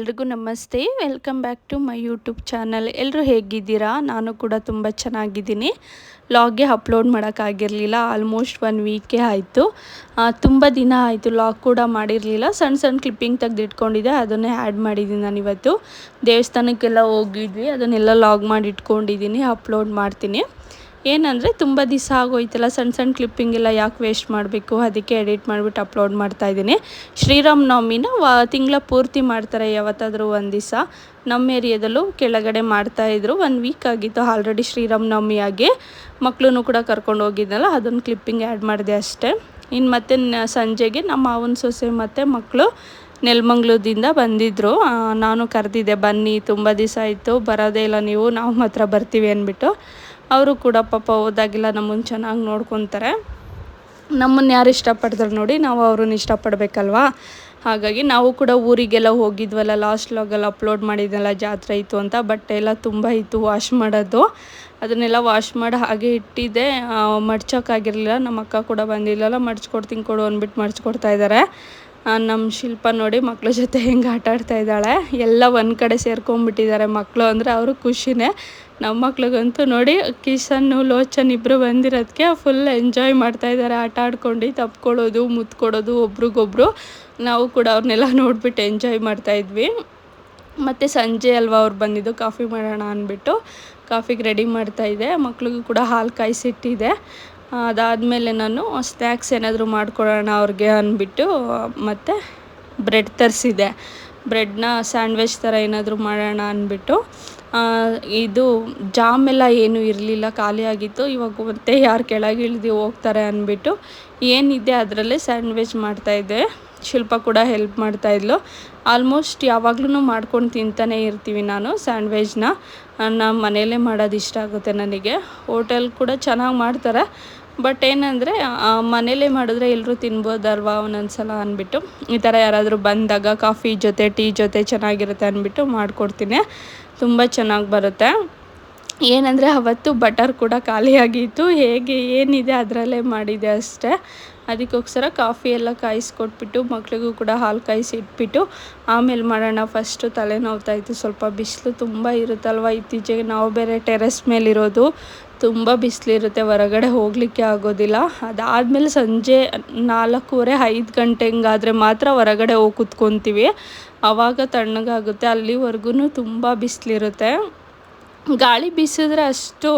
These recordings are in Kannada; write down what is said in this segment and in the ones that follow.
ಎಲ್ರಿಗೂ ನಮಸ್ತೆ. Welcome back to my YouTube channel ಎಲ್ಲರೂ ಹೇಗಿದ್ದೀರಾ? ನಾನು ಕೂಡ ತುಂಬ ಚೆನ್ನಾಗಿದ್ದೀನಿ. ಲಾಗ್ಗೆ ಅಪ್ಲೋಡ್ ಮಾಡೋಕ್ಕಾಗಿರಲಿಲ್ಲ ಆಲ್ಮೋಸ್ಟ್ ಒನ್ ವೀಕೇ ಆಯಿತು. ತುಂಬ ದಿನ ಆಯಿತು ಲಾಗ್ ಕೂಡ ಮಾಡಿರಲಿಲ್ಲ. ಸಣ್ಣ ಸಣ್ಣ ಕ್ಲಿಪ್ಪಿಂಗ್ ತೆಗೆದಿಟ್ಕೊಂಡಿದ್ದೆ. ಅದನ್ನೇ ಆ್ಯಡ್ ಮಾಡಿದ್ದೀನಿ ನಾನು ಇವತ್ತು. ದೇವಸ್ಥಾನಕ್ಕೆಲ್ಲ ಹೋಗಿದ್ವಿ. ಅದನ್ನೆಲ್ಲ ಲಾಗ್ ಮಾಡಿ ಇಟ್ಕೊಂಡಿದ್ದೀನಿ. ಅಪ್ಲೋಡ್ ಮಾಡ್ತೀನಿ. ಏನಂದರೆ ತುಂಬ ದಿವಸ ಆಗೋಯ್ತಲ್ಲ ಸಣ್ಣ ಸಣ್ಣ ಕ್ಲಿಪ್ಪಿಂಗ್ ಎಲ್ಲ ಯಾಕೆ ವೇಸ್ಟ್ ಮಾಡಬೇಕು, ಅದಕ್ಕೆ ಎಡಿಟ್ ಮಾಡಿಬಿಟ್ಟು ಅಪ್ಲೋಡ್ ಮಾಡ್ತಾಯಿದ್ದೀನಿ ಶ್ರೀರಾಮ್ ನವಮಿನ ವ, ತಿಂಗಳ ಪೂರ್ತಿ ಮಾಡ್ತಾರೆ ಯಾವತ್ತಾದರೂ ಒಂದು ದಿವಸ. ನಮ್ಮ ಏರಿಯಾದಲ್ಲೂ ಕೆಳಗಡೆ ಮಾಡ್ತಾಯಿದ್ರು ಒನ್ ವೀಕ್ ಆಗಿತ್ತು ಆಲ್ರೆಡಿ ಶ್ರೀರಾಮ್ ನವಮಿ ಆಗಿ. ಮಕ್ಕಳನ್ನು ಕೂಡ ಕರ್ಕೊಂಡು ಹೋಗಿದ್ನಲ್ಲ, ಅದೊಂದು ಕ್ಲಿಪ್ಪಿಂಗ್ ಆ್ಯಡ್ ಮಾಡಿದೆ ಅಷ್ಟೇ. ಇನ್ನು ಮತ್ತೆ ಸಂಜೆಗೆ ನಮ್ಮ ಮಾವನ ಸೊಸೆ ಮತ್ತು ಮಕ್ಕಳು ನೆಲಮಂಗ್ಲದಿಂದ ಬಂದಿದ್ದರು ನಾನು ಕರೆದಿದ್ದೆ, ಬನ್ನಿ, ತುಂಬ ದಿವಸ ಆಯಿತು, ಬರೋದೇ ಇಲ್ಲ ನೀವು, ನಾವು ಮಾತ್ರ ಬರ್ತೀವಿ ಅಂದ್ಬಿಟ್ಟು. ಅವರು ಕೂಡ ಪಾಪ ಹೋದಾಗೆಲ್ಲ ನಮ್ಮನ್ನು ಚೆನ್ನಾಗಿ ನೋಡ್ಕೊತಾರೆ. ನಮ್ಮನ್ನು ಯಾರು ಇಷ್ಟಪಡ್ತಾರೆ ನೋಡಿ, ನಾವು ಅವ್ರನ್ನ ಇಷ್ಟಪಡಬೇಕಲ್ವಾ? ಹಾಗಾಗಿ ನಾವು ಕೂಡ ಊರಿಗೆಲ್ಲ ಹೋಗಿದ್ವಲ್ಲ ಲಾಸ್ಟ್ ಲಾಗಲ್ಲಿ ಅಪ್ಲೋಡ್ ಮಾಡಿದ್ನಲ್ಲ, ಜಾತ್ರೆ ಇತ್ತು ಅಂತ ಬಟ್ಟೆ ಎಲ್ಲ ತುಂಬ ಇತ್ತು ವಾಶ್ ಮಾಡೋದು. ಅದನ್ನೆಲ್ಲ ವಾಶ್ ಮಾಡಿ ಹಾಗೆ ಇಟ್ಟಿದ್ದೆ. ಮಡ್ಚೋಕ್ಕಾಗಿರಲಿಲ್ಲ ನಮ್ಮ ಅಕ್ಕ ಕೂಡ ಬಂದಿಲ್ಲಲ್ಲ ಮಡ್ಚ್ಕೊಡ್ತೀನಿ ಕೊಡು ಅಂದ್ಬಿಟ್ಟು ಮಡ್ಚ್ಕೊಡ್ತಾ ಇದ್ದಾರೆ. ನಮ್ಮ ಶಿಲ್ಪ ನೋಡಿ ಮಕ್ಕಳ ಜೊತೆ ಹೆಂಗೆ ಆಟ ಆಡ್ತಾ ಇದ್ದಾಳೆ. ಎಲ್ಲ ಒಂದು ಕಡೆ ಸೇರ್ಕೊಂಡ್ಬಿಟ್ಟಿದ್ದಾರೆ ಮಕ್ಕಳು ಅಂದರೆ ಅವರು ಖುಷಿನೇ. ನಮ್ಮ ಮಕ್ಳಿಗಂತೂ ನೋಡಿ, ಕಿಶನ್ನು, ಲೋಚನ್ ಇಬ್ಬರು ಬಂದಿರೋದಕ್ಕೆ ಫುಲ್ ಎಂಜಾಯ್ ಮಾಡ್ತಾ ಇದ್ದಾರೆ. ಆಟ ಆಡ್ಕೊಂಡು, ತಪ್ಕೊಳ್ಳೋದು, ಮುತ್ಕೊಡೋದು, ಒಬ್ರಿಗೊಬ್ರು. ನಾವು ಕೂಡ ಅವ್ರನ್ನೆಲ್ಲ ನೋಡಿಬಿಟ್ಟು ಎಂಜಾಯ್ ಮಾಡ್ತಾ ಇದ್ವಿ. ಮತ್ತು ಸಂಜೆ ಅಲ್ವಾ ಅವ್ರು ಬಂದಿದ್ದು, ಕಾಫಿ ಮಾಡೋಣ ಅಂದ್ಬಿಟ್ಟು ಕಾಫಿಗೆ ರೆಡಿ ಮಾಡ್ತಾಯಿದ್ದೆ ಮಕ್ಳಿಗೂ ಕೂಡ ಹಾಲು ಕಾಯಿಸಿಟ್ಟಿದೆ. ಅದಾದಮೇಲೆ ನಾನು ಸ್ನ್ಯಾಕ್ಸ್ ಏನಾದರೂ ಮಾಡ್ಕೊಡೋಣ ಅವ್ರಿಗೆ ಅಂದ್ಬಿಟ್ಟು, ಮತ್ತು ಬ್ರೆಡ್ ತರಿಸಿದೆ. ಬ್ರೆಡ್ನ ಸ್ಯಾಂಡ್ವಿಚ್ ಥರ ಏನಾದರೂ ಮಾಡೋಣ ಅಂದ್ಬಿಟ್ಟು. ಇದು ಜಾಮ್ ಎಲ್ಲ ಏನೂ ಇರಲಿಲ್ಲ ಖಾಲಿಯಾಗಿತ್ತು ಇವಾಗ ಮತ್ತೆ ಯಾರು ಕೆಳಗೆ ಇಳಿದು ಹೋಗ್ತಾರೆ ಅಂದ್ಬಿಟ್ಟು ಏನಿದೆ ಅದರಲ್ಲೇ ಸ್ಯಾಂಡ್ವಿಚ್ ಮಾಡ್ತಾಯಿದ್ದೆ ಶಿಲ್ಪ ಕೂಡ ಹೆಲ್ಪ್ ಮಾಡ್ತಾಯಿದ್ಲು ಆಲ್ಮೋಸ್ಟ್ ಯಾವಾಗ್ಲೂ ಮಾಡ್ಕೊಂಡು ತಿಂತಾನೆ ಇರ್ತೀವಿ ನಾನು ಸ್ಯಾಂಡ್ವಿಚ್ನ. ನಮ್ಮ ಮನೆಯಲ್ಲೇ ಮಾಡೋದು ಇಷ್ಟ ಆಗುತ್ತೆ ನನಗೆ. ಹೋಟೆಲ್ ಕೂಡ ಚೆನ್ನಾಗಿ ಮಾಡ್ತಾರೆ. ಬಟ್ ಏನಂದರೆ ಮನೇಲೇ ಮಾಡಿದ್ರೆ ಎಲ್ಲರೂ ತಿನ್ಬೋದಲ್ವಾ ಒಂದೊಂದು ಸಲ ಅಂದ್ಬಿಟ್ಟು, ಈ ಥರ ಯಾರಾದರೂ ಬಂದಾಗ ಕಾಫಿ ಜೊತೆ, ಟೀ ಜೊತೆ ಚೆನ್ನಾಗಿರುತ್ತೆ ಅಂದ್ಬಿಟ್ಟು ಮಾಡಿಕೊಡ್ತೀನಿ. ತುಂಬ ಚೆನ್ನಾಗಿ ಬರುತ್ತೆ. ಏನಂದರೆ, ಅವತ್ತು ಬಟರ್ ಕೂಡ ಖಾಲಿಯಾಗಿತ್ತು. ಹೇಗೆ, ಏನಿದೆ ಅದರಲ್ಲೇ ಮಾಡಿದೆ ಅಷ್ಟೇ. ಅದಕ್ಕೋಸ್ಕರ ಕಾಫಿ ಎಲ್ಲ ಕಾಯಿಸ್ಕೊಟ್ಬಿಟ್ಟು ಮಕ್ಳಿಗೂ ಕೂಡ ಹಾಲು ಕಾಯಿಸಿ ಇಟ್ಬಿಟ್ಟು ಆಮೇಲೆ ಮಾಡೋಣ ಫಸ್ಟು ತಲೆ ನೋವ್ತಾ ಇತ್ತು ಸ್ವಲ್ಪ ಬಿಸಿಲು ತುಂಬ ಇರುತ್ತಲ್ವ? ಇತ್ತೀಚೆಗೆ ನಾವು ಬೇರೆ ಟೆರೆಸ್ ಮೇಲಿರೋದು ತುಂಬ ಬಿಸಿಲಿರುತ್ತೆ. ಹೊರಗಡೆ ಹೋಗಲಿಕ್ಕೆ ಆಗೋದಿಲ್ಲ. ಅದಾದಮೇಲೆ ಸಂಜೆ ನಾಲ್ಕೂವರೆ, ಐದು ಗಂಟೆ ಹಿಂಗಾದರೆ ಮಾತ್ರ ಹೊರಗಡೆ ಹೋಗಿ ಕುತ್ಕೊತೀವಿ. ಆವಾಗ ತಣ್ಣಗಾಗುತ್ತೆ. ಅಲ್ಲಿವರೆಗೂ ತುಂಬ ಬಿಸಿಲಿರುತ್ತೆ. ಗಾಳಿ ಬೀಸಿದ್ರೆ ಅಷ್ಟು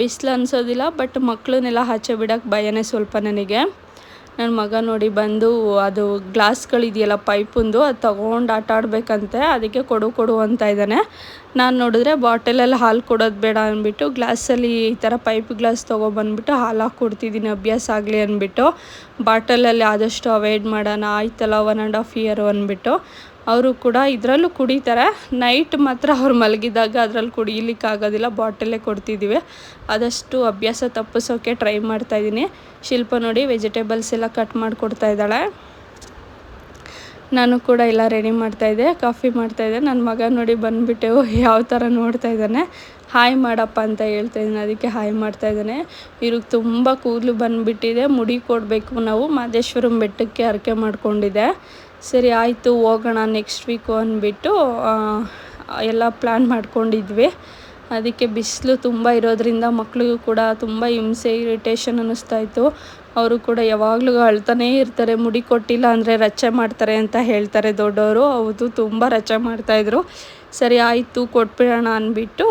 ಬಿಸಿಲು ಅನಿಸೋದಿಲ್ಲ. ಬಟ್ ಮಕ್ಕಳನ್ನೆಲ್ಲ ಆಚೆ ಬಿಡೋಕ್ಕೆ ಭಯನೇ ಸ್ವಲ್ಪ ನನಗೆ. ನನ್ನ ಮಗ ನೋಡಿ ಬಂದು, ಅದು ಗ್ಲಾಸ್ಗಳಿದೆಯಲ್ಲ ಪೈಪುಂದು, ಅದು ತೊಗೊಂಡು ಆಟ ಆಡಬೇಕಂತೆ, ಅದಕ್ಕೆ ಕೊಡು ಕೊಡು ಅಂತ ಇದ್ದಾನೆ. ನಾನು ನೋಡಿದ್ರೆ ಬಾಟಲಲ್ಲಿ ಹಾಲು ಕೊಡೋದು ಬೇಡ ಅಂದ್ಬಿಟ್ಟು, ಗ್ಲಾಸಲ್ಲಿ ಈ ಥರ ಪೈಪ್ ಗ್ಲಾಸ್ ತೊಗೊಬಂದ್ಬಿಟ್ಟು ಹಾಲು ಹಾಕಿ ಕೊಡ್ತಿದ್ದೀನಿ ಅಭ್ಯಾಸ ಆಗಲಿ ಅಂದ್ಬಿಟ್ಟು, ಬಾಟಲಲ್ಲಿ ಆದಷ್ಟು ಅವಾಯ್ಡ್ ಮಾಡೋಣ, ಆಯ್ತಲ್ಲ ಒನ್ ಆ್ಯಂಡ್ ಹಾಫ್ ಇಯರು ಅಂದ್ಬಿಟ್ಟು. ಅವರು ಕೂಡ ಇದರಲ್ಲೂ ಕುಡಿತಾರೆ. ನೈಟ್ ಮಾತ್ರ ಅವ್ರು ಮಲಗಿದಾಗ ಅದರಲ್ಲಿ ಕುಡಿಯಲಿಕ್ಕೆ ಆಗೋದಿಲ್ಲ ಬಾಟಲ್ಲೇ ಕೊಡ್ತಿದ್ದೀವಿ ಆದಷ್ಟು ಅಭ್ಯಾಸ ತಪ್ಪಿಸೋಕ್ಕೆ ಟ್ರೈ ಮಾಡ್ತಾಯಿದ್ದೀನಿ ಶಿಲ್ಪ ನೋಡಿ ವೆಜಿಟೇಬಲ್ಸ್ ಎಲ್ಲ ಕಟ್ ಮಾಡಿಕೊಡ್ತಾ ಇದ್ದಾಳೆ. ನಾನು ಕೂಡ ಎಲ್ಲ ರೆಡಿ ಮಾಡ್ತಾಯಿದ್ದೆ ಕಾಫಿ ಮಾಡ್ತಾಯಿದ್ದೆ ನನ್ನ ಮಗ ನೋಡಿ ಬಂದುಬಿಟ್ಟು ಯಾವ ಥರ ನೋಡ್ತಾ ಇದ್ದಾನೆ. ಹಾಯ್ ಮಾಡಪ್ಪ ಅಂತ ಹೇಳ್ತಾ ಇದ್ದೀನಿ. ಅದಕ್ಕೆ ಹಾಯ್ ಮಾಡ್ತಾ ಇದ್ದಾನೆ. ಇವ್ರಿಗೆ ತುಂಬ ಕೂದಲು ಬಂದುಬಿಟ್ಟಿದೆ. ಮುಡಿ ಕೊಡಬೇಕು ನಾವು. ಮಾದೇಶ್ವರಂ ಬೆಟ್ಟಕ್ಕೆ ಹರಕೆ ಮಾಡ್ಕೊಂಡಿದ್ದೆ. ಸರಿ, ಆಯಿತು, ಹೋಗೋಣ ನೆಕ್ಸ್ಟ್ ವೀಕು ಅಂದ್ಬಿಟ್ಟು ಎಲ್ಲ ಪ್ಲ್ಯಾನ್ ಮಾಡ್ಕೊಂಡಿದ್ವಿ. ಅದಕ್ಕೆ ಬಿಸಿಲು ತುಂಬ ಇರೋದ್ರಿಂದ ಮಕ್ಕಳಿಗೂ ಕೂಡ ತುಂಬ ಹಿಂಸೆ ಇರಿಟೇಷನ್ ಅನ್ನಿಸ್ತಾ ಇತ್ತು. ಅವರು ಕೂಡ ಯಾವಾಗಲೂ ಅಳ್ತಾನೇ ಇರ್ತಾರೆ, ಮುಡಿ ಕೊಟ್ಟಿಲ್ಲ ಅಂದರೆ ರಚೆ ಮಾಡ್ತಾರೆ ಅಂತ ಹೇಳ್ತಾರೆ ದೊಡ್ಡವರು. ಹೌದು ತುಂಬ ರಚೆ ಮಾಡ್ತಾಯಿದ್ರು ಸರಿ, ಆಯಿತು, ಕೊಟ್ಬಿಡೋಣ ಅಂದ್ಬಿಟ್ಟು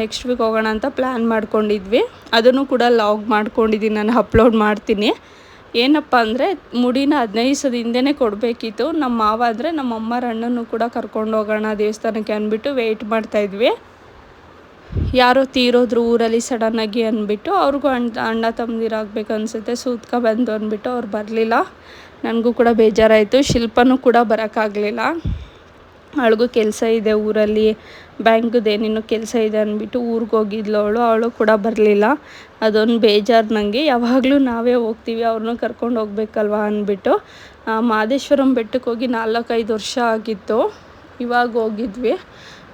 ನೆಕ್ಸ್ಟ್ ವೀಕ್ ಹೋಗೋಣ ಅಂತ ಪ್ಲ್ಯಾನ್ ಮಾಡ್ಕೊಂಡಿದ್ವಿ. ಅದನ್ನು ಕೂಡ ಲಾಗ್ ಮಾಡ್ಕೊಂಡಿದ್ದೀನಿ, ನಾನು ಅಪ್ಲೋಡ್ ಮಾಡ್ತೀನಿ. ಏನಪ್ಪ ಅಂದರೆ ಮುಡಿನ ಹದಿನೈದು ಸದ ಹಿಂದೆನೇ ಕೊಡಬೇಕಿತ್ತು. ನಮ್ಮ ಮಾವ ಅಂದರೆ ನಮ್ಮ ಅಮ್ಮರ ಅಣ್ಣನೂ ಕೂಡ ಕರ್ಕೊಂಡು ಹೋಗೋಣ ದೇವಸ್ಥಾನಕ್ಕೆ ಅಂದ್ಬಿಟ್ಟು ವೆಯ್ಟ್ ಮಾಡ್ತಾಯಿದ್ವಿ ಯಾರೋ ತೀರೋದ್ರು ಊರಲ್ಲಿ ಸಡನ್ನಾಗಿ ಅಂದ್ಬಿಟ್ಟು ಅವ್ರಿಗೂ ಅಣ್ಣ ಅಣ್ಣ ತಮ್ಮದಿರಾಗಬೇಕು ಅನಿಸುತ್ತೆ, ಸೂತ್ಕ ಬಂದು ಅಂದ್ಬಿಟ್ಟು ಅವ್ರು ಬರಲಿಲ್ಲ. ನನಗೂ ಕೂಡ ಬೇಜಾರಾಯಿತು. ಶಿಲ್ಪನೂ ಕೂಡ ಬರೋಕ್ಕಾಗಲಿಲ್ಲ. ಅವಳಿಗೂ ಕೆಲಸ ಇದೆ ಊರಲ್ಲಿ. ಬ್ಯಾಂಕ್ದು ಏನೇನೋ ಕೆಲಸ ಇದೆ ಅಂದ್ಬಿಟ್ಟು ಊರಿಗೆ ಹೋಗಿದ್ಲು ಅವಳು. ಅವಳು ಕೂಡ ಬರಲಿಲ್ಲ. ಅದೊಂದು ಬೇಜಾರು ನನಗೆ ಯಾವಾಗಲೂ ನಾವೇ ಹೋಗ್ತೀವಿ ಅವ್ರನ್ನೂ ಕರ್ಕೊಂಡು ಹೋಗ್ಬೇಕಲ್ವ ಅಂದ್ಬಿಟ್ಟು. ಆ, ಮಾದೇಶ್ವರಂ ಬೆಟ್ಟಕ್ಕೆ ಹೋಗಿ ನಾಲ್ಕೈದು ವರ್ಷ ಆಗಿತ್ತು. ಇವಾಗ ಹೋಗಿದ್ವಿ.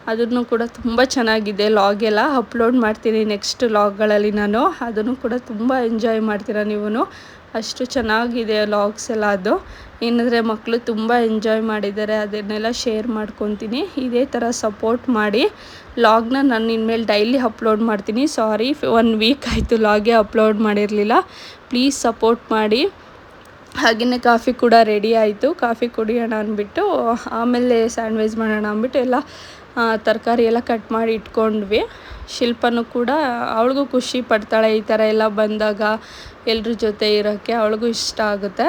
ಅದನ್ನು ಕೂಡ ತುಂಬ ಚೆನ್ನಾಗಿದೆ ಲಾಗ್ ಎಲ್ಲ. ಅಪ್ಲೋಡ್ ಮಾಡ್ತೀನಿ ನೆಕ್ಸ್ಟ್ ಲಾಗ್ಗಳಲ್ಲಿ ನಾನು. ಅದನ್ನು ಕೂಡ ತುಂಬ ಎಂಜಾಯ್ ಮಾಡ್ತೀರಾ ನೀವು ಅಷ್ಟು ಚೆನ್ನಾಗಿದೆ ಲಾಗ್ಸ್ ಎಲ್ಲ ಅದು. ಏನಂದರೆ ಮಕ್ಕಳು ತುಂಬ ಎಂಜಾಯ್ ಮಾಡಿದ್ದಾರೆ, ಅದನ್ನೆಲ್ಲ ಶೇರ್ ಮಾಡ್ಕೊತೀನಿ. ಇದೇ ಥರ ಸಪೋರ್ಟ್ ಮಾಡಿ ಲಾಗ್ನ ನಾನು ಇನ್ಮೇಲೆ ಡೈಲಿ ಅಪ್ಲೋಡ್ ಮಾಡ್ತೀನಿ. ಸಾರಿ ಒನ್ ವೀಕ್ ಆಯಿತು ಲಾಗೆ ಅಪ್ಲೋಡ್ ಮಾಡಿರಲಿಲ್ಲ. ಪ್ಲೀಸ್ ಸಪೋರ್ಟ್ ಮಾಡಿ. ಹಾಗೆಯೇ ಕಾಫಿ ಕೂಡ ರೆಡಿ ಆಯಿತು. ಕಾಫಿ ಕುಡಿಯೋಣ ಅಂದ್ಬಿಟ್ಟು, ಆಮೇಲೆ ಸ್ಯಾಂಡ್ವಿಚ್ ಮಾಡೋಣ ಅಂದ್ಬಿಟ್ಟು ಎಲ್ಲ ತರಕಾರಿ ಎಲ್ಲ ಕಟ್ ಮಾಡಿ ಇಟ್ಕೊಂಡ್ವಿ. ಶಿಲ್ಪನೂ ಕೂಡ ಅವಳಿಗೂ ಖುಷಿ ಪಡ್ತಾಳೆ. ಈ ಥರ ಎಲ್ಲ ಬಂದಾಗ ಎಲ್ಲರ ಜೊತೆ ಇರೋಕ್ಕೆ ಅವಳಿಗೂ ಇಷ್ಟ ಆಗುತ್ತೆ.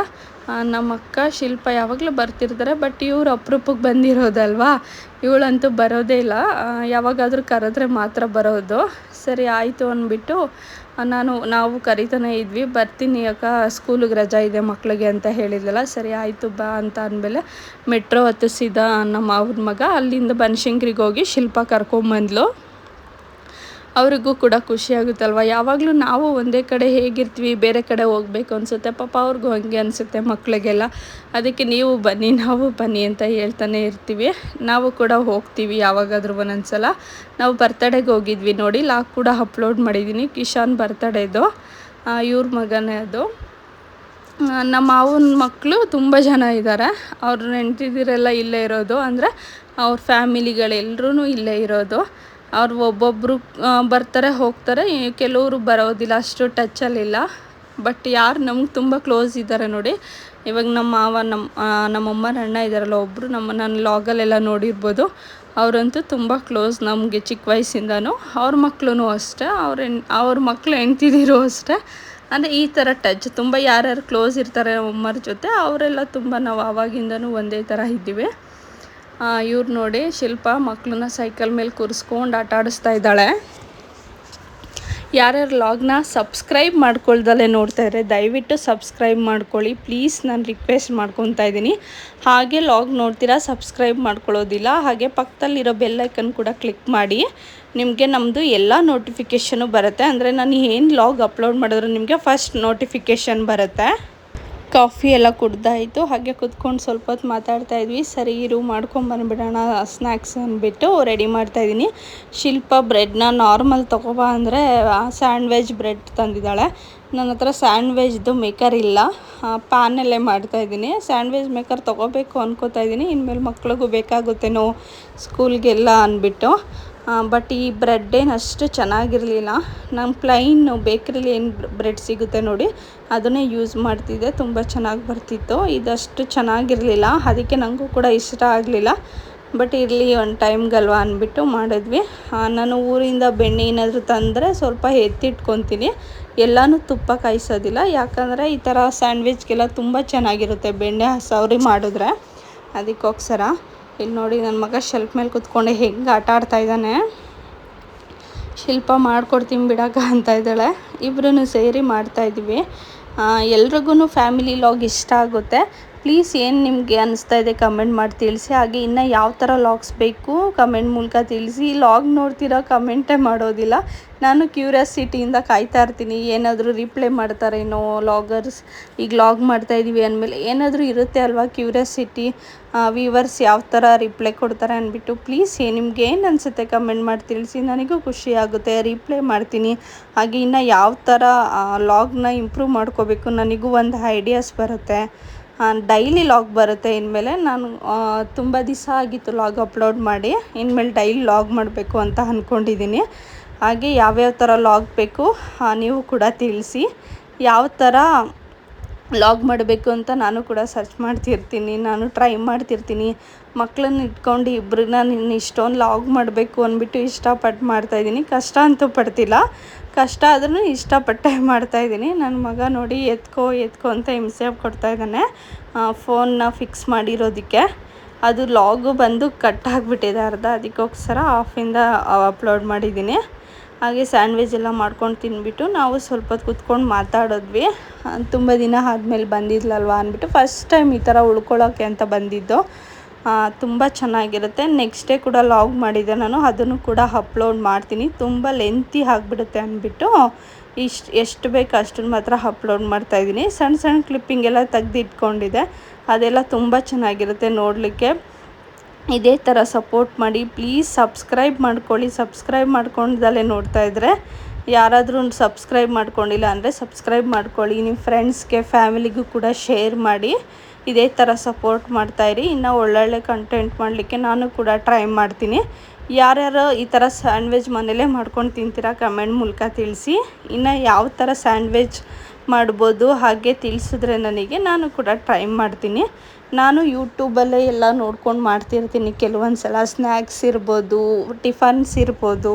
ನಮ್ಮ ಅಕ್ಕ ಶಿಲ್ಪ ಯಾವಾಗಲೂ ಬರ್ತಿರ್ತಾರೆ, ಬಟ್ ಇವ್ರು ಅಪರೂಪಕ್ಕೆ ಬಂದಿರೋದಲ್ವಾ? ಇವಳಂತೂ ಬರೋದೇ ಇಲ್ಲ. ಯಾವಾಗಾದರೂ ಕರೆದ್ರೆ ಮಾತ್ರ ಬರೋದು. ಸರಿ, ಆಯಿತು ಅಂದ್ಬಿಟ್ಟು ನಾನು, ನಾವು ಕರಿತಾನೆ ಇದ್ವಿ. ಬರ್ತೀನಿ ಅಕ್ಕ, ಸ್ಕೂಲಿಗೆ ರಜಾ ಇದೆ ಮಕ್ಕಳಿಗೆ ಅಂತ ಹೇಳಿದ್ಲಲ್ಲ, ಸರಿ ಆಯಿತು ಬಾ ಅಂತ ಅಂದಮೇಲೆ ಮೆಟ್ರೋ ಹತ್ತಿಸಿದ ನಮ್ಮ ಅವ್ರ ಮಗ, ಅಲ್ಲಿಂದ ಬನಶಂಕರಿಗೆ ಹೋಗಿ ಶಿಲ್ಪ ಕರ್ಕೊಂಬಂದ್ಲು. ಅವ್ರಿಗೂ ಕೂಡ ಖುಷಿ ಆಗುತ್ತಲ್ವ? ಯಾವಾಗಲೂ ನಾವು ಒಂದೇ ಕಡೆ ಹೇಗಿರ್ತೀವಿ, ಬೇರೆ ಕಡೆ ಹೋಗ್ಬೇಕು ಅನಿಸುತ್ತೆ. ಪಾಪ ಅವ್ರಿಗೂ ಹಂಗೆ ಅನಿಸುತ್ತೆ ಮಕ್ಕಳಿಗೆಲ್ಲ ಅದಕ್ಕೆ ನೀವು ಬನ್ನಿ, ನಾವು ಬನ್ನಿ ಅಂತ ಹೇಳ್ತಾನೆ ಇರ್ತೀವಿ. ನಾವು ಕೂಡ ಹೋಗ್ತೀವಿ ಯಾವಾಗಾದ್ರೂ ಒಂದೊಂದ್ಸಲ. ನಾವು ಬರ್ತಡೇಗೆ ಹೋಗಿದ್ವಿ ನೋಡಿ, ಲಾಕ್ ಕೂಡ ಅಪ್ಲೋಡ್ ಮಾಡಿದ್ದೀನಿ. ಕಿಶಾನ್ ಬರ್ತಡೇದು. ಇವ್ರ ಮಗನೇ ಅದು. ನಮ್ಮ ಮಾವನ ಮಕ್ಕಳು ತುಂಬ ಜನ ಇದ್ದಾರೆ. ಅವ್ರ ನೆಂಟಿದಿರೆಲ್ಲ ಇಲ್ಲೇ ಇರೋದು. ಅಂದರೆ ಅವ್ರ ಫ್ಯಾಮಿಲಿಗಳೆಲ್ಲರೂ ಇಲ್ಲೇ ಇರೋದು. ಅವ್ರು ಒಬ್ಬೊಬ್ಬರು ಬರ್ತಾರೆ, ಹೋಗ್ತಾರೆ. ಕೆಲವರು ಬರೋದಿಲ್ಲ, ಅಷ್ಟು ಟಚ್ಚಲ್ಲಿಲ್ಲ ಬಟ್ ಯಾರು ನಮ್ಗೆ ತುಂಬ ಕ್ಲೋಸ್ ಇದ್ದಾರೆ ನೋಡಿ. ಇವಾಗ ನಮ್ಮ ಮಾವ ನಮ್ಮ ನಮ್ಮಮ್ಮನ ಅಣ್ಣ ಇದ್ದಾರಲ್ಲ ಒಬ್ಬರು ನಮ್ಮ ನನ್ನ ಲಾಗಲ್ಲೆಲ್ಲ ನೋಡಿರ್ಬೋದು. ಅವರಂತೂ ತುಂಬ ಕ್ಲೋಸ್ ನಮಗೆ ಚಿಕ್ಕ ವಯಸ್ಸಿಂದನೂ. ಅವ್ರ ಮಕ್ಕಳು ಅಷ್ಟೇ, ಅವ್ರ ಹೆಣ್, ಅವ್ರ ಮಕ್ಕಳು ಹೆಣ್ತಿದಿರೋ ಅಷ್ಟೇ. ಅಂದರೆ ಈ ಥರ ಟಚ್ ತುಂಬ ಯಾರ್ಯಾರು ಕ್ಲೋಸ್ ಇರ್ತಾರೆ ನಮ್ಮಮ್ಮರ ಜೊತೆ, ಅವರೆಲ್ಲ ತುಂಬ ನಾವು ಆವಾಗಿಂದನೂ ಒಂದೇ ಥರ ಇದ್ದೀವಿ. ಇವ್ರು ನೋಡಿ ಶಿಲ್ಪ ಮಕ್ಕಳನ್ನ ಸೈಕಲ್ ಮೇಲೆ ಕೂರಿಸ್ಕೊಂಡು ಆಟ ಆಡಿಸ್ತಾ ಇದ್ದಾಳೆ. ಯಾರ್ಯಾರು ಲಾಗ್ನ ಸಬ್ಸ್ಕ್ರೈಬ್ ಮಾಡ್ಕೊಳ್ದಲ್ಲೇ ನೋಡ್ತಾ ಇದ್ದಾರೆ ದಯವಿಟ್ಟು ಸಬ್ಸ್ಕ್ರೈಬ್ ಮಾಡ್ಕೊಳ್ಳಿ. ಪ್ಲೀಸ್ ನಾನು ರಿಕ್ವೆಸ್ಟ್ ಮಾಡ್ಕೊತಾ ಇದ್ದೀನಿ. ಹಾಗೆ ಲಾಗ್ ನೋಡ್ತೀರಾ, ಸಬ್ಸ್ಕ್ರೈಬ್ ಮಾಡ್ಕೊಳ್ಳೋದಿಲ್ಲ, ಹಾಗೆ ಪಕ್ಕದಲ್ಲಿರೋ ಬೆಲ್ಲೈಕನ್ ಕೂಡ ಕ್ಲಿಕ್ ಮಾಡಿ. ನಿಮಗೆ ನಮ್ಮದು ಎಲ್ಲ ನೋಟಿಫಿಕೇಷನು ಬರುತ್ತೆ. ಅಂದರೆ ನಾನು ಏನು ಲಾಗ್ ಅಪ್ಲೋಡ್ ಮಾಡಿದ್ರು ನಿಮಗೆ ಫಸ್ಟ್ ನೋಟಿಫಿಕೇಷನ್ ಬರುತ್ತೆ. ಕಾಫಿ ಎಲ್ಲ ಕುಡ್ದಾಯಿತು. ಹಾಗೆ ಕುತ್ಕೊಂಡು ಸ್ವಲ್ಪ ಹೊತ್ತು ಮಾತಾಡ್ತಾ ಇದ್ವಿ. ಸರಿ, ಇರು ಮಾಡ್ಕೊಂಬಂದ್ಬಿಡೋಣ ಸ್ನ್ಯಾಕ್ಸ್ ಅಂದ್ಬಿಟ್ಟು ರೆಡಿ ಮಾಡ್ತಾಯಿದ್ದೀನಿ ಶಿಲ್ಪ ಬ್ರೆಡ್ನ ನಾರ್ಮಲ್ ತೊಗೊಬಾ ಅಂದರೆ ಸ್ಯಾಂಡ್ವಿಚ್ ಬ್ರೆಡ್ ತಂದಿದ್ದಾಳೆ. ನನ್ನ ಹತ್ರ ಸ್ಯಾಂಡ್ವೆಜ್ದು ಮೇಕರ್ ಇಲ್ಲ. ಪ್ಯಾನಲ್ಲೇ ಮಾಡ್ತಾಯಿದ್ದೀನಿ ಸ್ಯಾಂಡ್ವಿಚ್ ಮೇಕರ್ ತೊಗೋಬೇಕು ಅನ್ಕೋತಾ ಇದ್ದೀನಿ. ಇನ್ಮೇಲೆ ಮಕ್ಳಿಗೂ ಬೇಕಾಗುತ್ತೇನೋ ಸ್ಕೂಲ್ಗೆಲ್ಲ ಅಂದ್ಬಿಟ್ಟು. ಬಟ್ ಈ ಬ್ರೆಡ್ ಏನು ಅಷ್ಟು ಚೆನ್ನಾಗಿರಲಿಲ್ಲ. ನಮ್ಮ ಪ್ಲೈನ್ ಬೇಕ್ರಿಲಿ ಏನು ಬ್ರೆಡ್ ಸಿಗುತ್ತೆ ನೋಡಿ, ಅದನ್ನೇ ಯೂಸ್ ಮಾಡ್ತಿದ್ದೆ. ತುಂಬ ಚೆನ್ನಾಗಿ ಬರ್ತಿತ್ತು. ಇದಷ್ಟು ಚೆನ್ನಾಗಿರಲಿಲ್ಲ. ಅದಕ್ಕೆ ನನಗೂ ಕೂಡ ಇಷ್ಟ ಆಗಲಿಲ್ಲ. ಬಟ್ ಇರಲಿ ಒಂದು ಟೈಮ್ಗಲ್ವ ಅಂದ್ಬಿಟ್ಟು ಮಾಡಿದ್ವಿ. ನಾನು ಊರಿಂದ ಬೆಣ್ಣೆ ಏನಾದರೂ ತಂದರೆ ಸ್ವಲ್ಪ ಎತ್ತಿಟ್ಕೊತೀನಿ. ಎಲ್ಲನೂ ತುಪ್ಪ ಕಾಯಿಸೋದಿಲ್ಲ. ಯಾಕಂದರೆ ಈ ಥರ ಸ್ಯಾಂಡ್ವಿಚ್ಗೆಲ್ಲ ತುಂಬ ಚೆನ್ನಾಗಿರುತ್ತೆ. ಬೆಣ್ಣೆ ಸವರಿ ಮಾಡಿದ್ರೆ. ಅದಕ್ಕೋಸ್ಕರ. ಇಲ್ಲಿ ನೋಡಿ ನನ್ನ ಮಗ ಶೆಲ್ಫ್ ಮೇಲೆ ಕುತ್ಕೊಂಡು, ಹೆಂಗೆ ಆಟ ಆಡ್ತಾ ಇದ್ದಾನೆ. ಶಿಲ್ಪ ಮಾಡ್ಕೊಡ್ತೀನಿ ಬಿಡಕ್ಕ ಅಂತ ಇದ್ದಾಳೆ. ಇಬ್ಬರೂ ಸೇರಿ ಮಾಡ್ತಾಯಿದ್ವಿ ಎಲ್ರಿಗೂ ಫ್ಯಾಮಿಲಿ ಲಾಗ್ ಇಷ್ಟ ಆಗುತ್ತೆ. ಪ್ಲೀಸ್ ಏನು ನಿಮಗೆ ಅನಿಸ್ತಾ ಇದೆ ಕಮೆಂಟ್ ಮಾಡಿ ತಿಳಿಸಿ. ಹಾಗೆ ಇನ್ನು ಯಾವ ಥರ ಲಾಗ್ಸ್ ಬೇಕು ಕಮೆಂಟ್ ಮೂಲಕ ತಿಳಿಸಿ. ಲಾಗ್ ನೋಡ್ತೀರಾ ಕಮೆಂಟೇ ಮಾಡೋದಿಲ್ಲ. ನಾನು ಕ್ಯೂರಿಯಾಸಿಟಿಯಿಂದ ಕಾಯ್ತಾ ಇರ್ತೀನಿ. ಏನಾದರೂ ರಿಪ್ಲೈ ಮಾಡ್ತಾರೇನೋ ಲಾಗರ್ಸ್. ಈಗ ಲಾಗ್ ಮಾಡ್ತಾ ಇದ್ದೀವಿ ಅಂದಮೇಲೆ ಏನಾದರೂ ಇರುತ್ತೆ ಅಲ್ವಾ ಕ್ಯೂರಿಯಾಸಿಟಿ? ವ್ಯೂವರ್ಸ್ ಯಾವ ಥರ ರಿಪ್ಲೈ ಕೊಡ್ತಾರೆ ಅಂದ್ಬಿಟ್ಟು ಪ್ಲೀಸ್ ನಿಮ್ಗೆ ಏನು ಅನಿಸುತ್ತೆ ಕಮೆಂಟ್ ಮಾಡಿ ತಿಳಿಸಿ. ನನಗೂ ಖುಷಿ ಆಗುತ್ತೆ. ರಿಪ್ಲೈ ಮಾಡ್ತೀನಿ. ಹಾಗೆ ಇನ್ನು ಯಾವ ಥರ ಲಾಗ್ನ ಇಂಪ್ರೂವ್ ಮಾಡ್ಕೋಬೇಕು ನನಗೂ ಒಂದು ಐಡಿಯಾಸ್ ಬರುತ್ತೆ. ಡೈಲಿ ಲಾಗ್ ಬರುತ್ತೆ ಇನ್ಮೇಲೆ ನಾನು ತುಂಬ ದಿವಸ ಆಗಿತ್ತು ಲಾಗ್ ಅಪ್ಲೋಡ್ ಮಾಡಿ. ಇನ್ಮೇಲೆ ಡೈಲಿ ಲಾಗ್ ಮಾಡಬೇಕು ಅಂತ ಅಂದ್ಕೊಂಡಿದ್ದೀನಿ ಹಾಗೆ ಯಾವ್ಯಾವ ಥರ ಲಾಗ್ ಬೇಕು ನೀವು ಕೂಡ ತಿಳಿಸಿ. ಯಾವ ಥರ ಲಾಗ್ ಮಾಡಬೇಕು ಅಂತ ನಾನು ಕೂಡ ಸರ್ಚ್ ಮಾಡ್ತಿರ್ತೀನಿ, ನಾನು ಟ್ರೈ ಮಾಡ್ತಿರ್ತೀನಿ. ಮಕ್ಕಳನ್ನ ಇಟ್ಕೊಂಡು ಇಬ್ಬರನ್ನ ನಿನ್ನ ಇಷ್ಟೊಂದು ಲಾಗ್ ಮಾಡಬೇಕು ಅಂದ್ಬಿಟ್ಟು ಇಷ್ಟಪಟ್ಟು ಮಾಡ್ತಾಯಿದ್ದೀನಿ ಕಷ್ಟ ಅಂತೂ ಪಡ್ತಿಲ್ಲ. ಕಷ್ಟ ಆದ್ರೂ ಇಷ್ಟಪಟ್ಟೆ ಮಾಡ್ತಾಯಿದ್ದೀನಿ ನನ್ನ ಮಗ ನೋಡಿ ಎತ್ಕೋ ಎತ್ಕೋ ಅಂತ ಹಿಂಸೆ ಕೊಡ್ತಾ ಇದ್ದಾನೆ. ಫೋನ್ನ ಫಿಕ್ಸ್ ಮಾಡಿರೋದಕ್ಕೆ. ಅದು ಲಾಗು ಬಂದು ಕಟ್ ಆಗಿಬಿಟ್ಟಿದೆ ಅರ್ಧ. ಅದಕ್ಕೋಸ್ಕರ ಆಫಿಂದ ಅಪ್ಲೋಡ್ ಮಾಡಿದ್ದೀನಿ. ಹಾಗೆ ಸ್ಯಾಂಡ್ವಿಚ್ ಎಲ್ಲ ಮಾಡ್ಕೊಂಡು ತಿನ್ಬಿಟ್ಟು ನಾವು ಸ್ವಲ್ಪ ಹೊತ್ತು ಕುತ್ಕೊಂಡು ಮಾತಾಡಿದ್ವಿ. ತುಂಬ ದಿನ ಆದಮೇಲೆ ಬಂದಿದ್ಲಲ್ವ ಅಂದ್ಬಿಟ್ಟು ಫಸ್ಟ್ ಟೈಮ್ ಈ ಥರ ಉಳ್ಕೊಳ್ಳೋಕ್ಕೆ ಅಂತ ಬಂದಿದ್ದು. ತುಂಬ ಚೆನ್ನಾಗಿರುತ್ತೆ. ನೆಕ್ಸ್ಟ್ ಡೇ ಕೂಡ ಲಾಗ್ ಮಾಡಿದ್ದೆ ನಾನು. ಅದನ್ನು ಕೂಡ ಅಪ್ಲೋಡ್ ಮಾಡ್ತೀನಿ. ತುಂಬ ಲೆಂತಿ ಆಗಿಬಿಡುತ್ತೆ ಅಂದ್ಬಿಟ್ಟು ಇಷ್ಟು, ಎಷ್ಟು ಬೇಕು ಅಷ್ಟನ್ನು ಮಾತ್ರ ಅಪ್ಲೋಡ್ ಮಾಡ್ತಾಯಿದ್ದೀನಿ ಸಣ್ಣ ಸಣ್ಣ ಕ್ಲಿಪ್ಪಿಂಗ್ ಎಲ್ಲ ತೆಗ್ದು ಇಟ್ಕೊಂಡಿದ್ದೆ ಅದೆಲ್ಲ ತುಂಬ ಚೆನ್ನಾಗಿರುತ್ತೆ ನೋಡಲಿಕ್ಕೆ. ಇದೇ ಥರ ಸಪೋರ್ಟ್ ಮಾಡಿ. ಪ್ಲೀಸ್ ಸಬ್ಸ್ಕ್ರೈಬ್ ಮಾಡ್ಕೊಳ್ಳಿ. ಸಬ್ಸ್ಕ್ರೈಬ್ ಮಾಡ್ಕೊಂಡ್ದಲ್ಲೇ ನೋಡ್ತಾ ಇದ್ದರೆ ಯಾರಾದರೂ ಸಬ್ಸ್ಕ್ರೈಬ್ ಮಾಡ್ಕೊಂಡಿಲ್ಲ ಅಂದರೆ ಸಬ್ಸ್ಕ್ರೈಬ್ ಮಾಡ್ಕೊಳ್ಳಿ. ನಿಮ್ಮ ಫ್ರೆಂಡ್ಸ್ಗೆ ಫ್ಯಾಮಿಲಿಗೂ ಕೂಡ ಶೇರ್ ಮಾಡಿ. ಇದೇ ಥರ ಸಪೋರ್ಟ್ ಮಾಡ್ತಾಯಿರಿ ಇನ್ನು ಒಳ್ಳೊಳ್ಳೆ ಕಂಟೆಂಟ್ ಮಾಡಲಿಕ್ಕೆ ನಾನು ಕೂಡ ಟ್ರೈ ಮಾಡ್ತೀನಿ. ಯಾರ್ಯಾರು ಈ ಥರ ಸ್ಯಾಂಡ್ವಿಚ್ ಮನೇಲೇ ಮಾಡ್ಕೊಂಡು ತಿಂತೀರಾ ಕಮೆಂಟ್ ಮೂಲಕ ತಿಳಿಸಿ. ಇನ್ನು ಯಾವ ಥರ ಸ್ಯಾಂಡ್ವಿಚ್ ಮಾಡ್ಬೋದು ಹಾಗೆ ತಿಳಿಸಿದ್ರೆ ನನಗೆ ನಾನು ಕೂಡ ಟ್ರೈ ಮಾಡ್ತೀನಿ. ನಾನು ಯೂಟ್ಯೂಬಲ್ಲೇ ಎಲ್ಲ ನೋಡ್ಕೊಂಡು ಮಾಡ್ತಿರ್ತೀನಿ. ಕೆಲವೊಂದು ಸಲ ಸ್ನ್ಯಾಕ್ಸ್ ಇರ್ಬೋದು ಟಿಫನ್ಸ್ ಇರ್ಬೋದು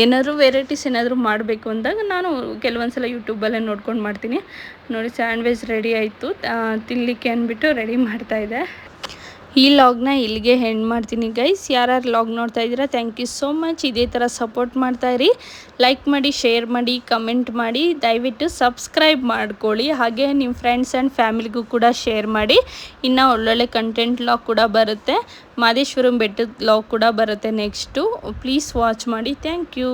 ಏನಾದರೂ ವೆರೈಟೀಸ್ ಏನಾದರೂ ಮಾಡಬೇಕು ಅಂದಾಗ ನಾನು ಕೆಲವೊಂದು ಸಲ ಯೂಟ್ಯೂಬಲ್ಲೇ ನೋಡ್ಕೊಂಡು ಮಾಡ್ತೀನಿ. ನೋಡಿ ಸ್ಯಾಂಡ್ವಿಚ್ ರೆಡಿ ಆಯಿತು. ತಿನ್ನಲಿಕ್ಕೆ ಅಂದ್ಬಿಟ್ಟು ರೆಡಿ ಮಾಡ್ತಾಯಿದ್ದೆ ಈ ಲಾಗ್ನ ಇಲ್ಲಿಗೆ ಹೆಂಡ್ ಮಾಡ್ತೀನಿ ಗೈಸ್ ಯಾರ್ಯಾರು ಲಾಗ್ ನೋಡ್ತಾ ಇದ್ದೀರಾ ಥ್ಯಾಂಕ್ ಯು ಸೋ ಮಚ್ ಇದೇ ಥರ ಸಪೋರ್ಟ್ ಮಾಡ್ತಾಯಿರಿ ಲೈಕ್ ಮಾಡಿ ಶೇರ್ ಮಾಡಿ ಕಮೆಂಟ್ ಮಾಡಿ. ದಯವಿಟ್ಟು ಸಬ್ಸ್ಕ್ರೈಬ್ ಮಾಡ್ಕೊಳ್ಳಿ. ಹಾಗೆ ನಿಮ್ಮ ಫ್ರೆಂಡ್ಸ್ ಆ್ಯಂಡ್ ಫ್ಯಾಮಿಲಿಗೂ ಕೂಡ ಶೇರ್ ಮಾಡಿ. ಇನ್ನು ಒಳ್ಳೊಳ್ಳೆ ಕಂಟೆಂಟ್ ಲಾಗ್ ಕೂಡ ಬರುತ್ತೆ. ಮಾದೇಶ್ವರಂ ಬೆಟ್ಟದ ಲಾಗ್ ಕೂಡ ಬರುತ್ತೆ ನೆಕ್ಸ್ಟು ಪ್ಲೀಸ್ ವಾಚ್ ಮಾಡಿ. Thank you